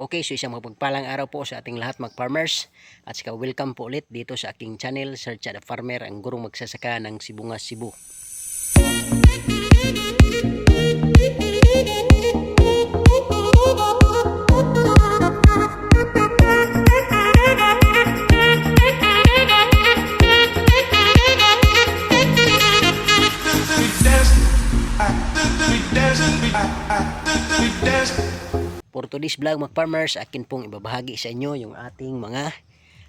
Okay, so isang mapagpalang araw po sa ating lahat mag-farmers at saka welcome po ulit dito sa aking channel Search at the Farmer, ang gurong magsasaka ng Sibungas Cebu. For vlog mag-farmers, akin pong ibabahagi sa inyo yung ating mga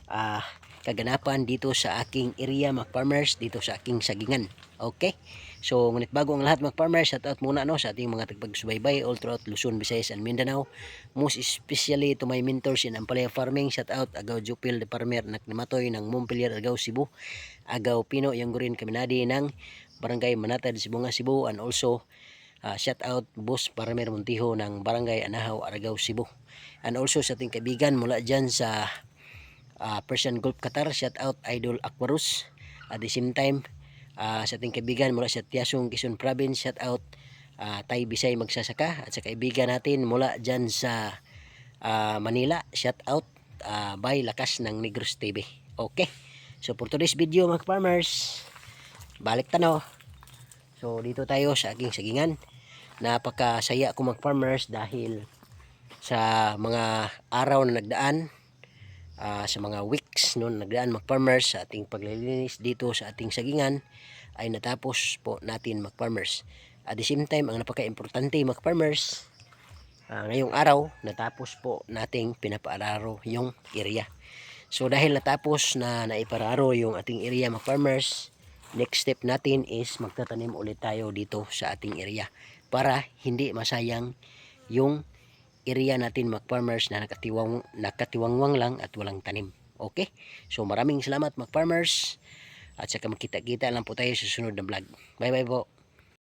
ah, kaganapan dito sa aking area mag-farmers, dito sa aking sagingan. Okay? So, ngunit bago ang lahat mag-farmers, shout out muna no, sa ating mga tagpagsubaybay all throughout Luzon, Visayas, and Mindanao. Most especially to my mentors in Ampalaya Farming. Shout out Agaw Jupil de Farmer, Naknamatoy ng Montpelier, Agaw, Cebu. Agaw Pino, Yanggurin, Kaminadi ng Barangay Manatad, Sibunga, Cebu. And also, Ah, shout out Boss Paramer Montijo ng Barangay Anahaw, Aragao, Cebu. And also sa ating kaibigan mula dyan sa ah, Persian Gulf Qatar, shout out Idol Aquarus. At the same time, ah, sa ating kaibigan mula sa Tiasong, Quezon Province, shout out ah, Tay Bisay Magsasaka. At sa kaibigan natin mula dyan sa ah, Manila, shout out ah, by Lakas ng Negros TV. Okay. So for today's video mga farmers, balik tanaw. So dito tayo sa aking sagingan. Napakasaya ko mag-farmers dahil sa mga araw na nagdaan, ah, sa mga weeks no na nagdaan mag-farmers sa ating paglilinis dito sa ating sagingan ay natapos po natin mag-farmers. At the same time, ang napaka-importante mag-farmers, ah, ngayong araw natapos po nating pinapaalaro yung area. So dahil natapos na naipararo yung ating area mag-farmers, next step natin is magtatanim ulit tayo dito sa ating area para hindi masayang yung area natin mag-farmers na nakatiwang, nakatiwangwang lang at walang tanim. Okay? So maraming salamat mag-farmers at saka magkita-kita lang po tayo sa susunod na vlog. Bye bye po.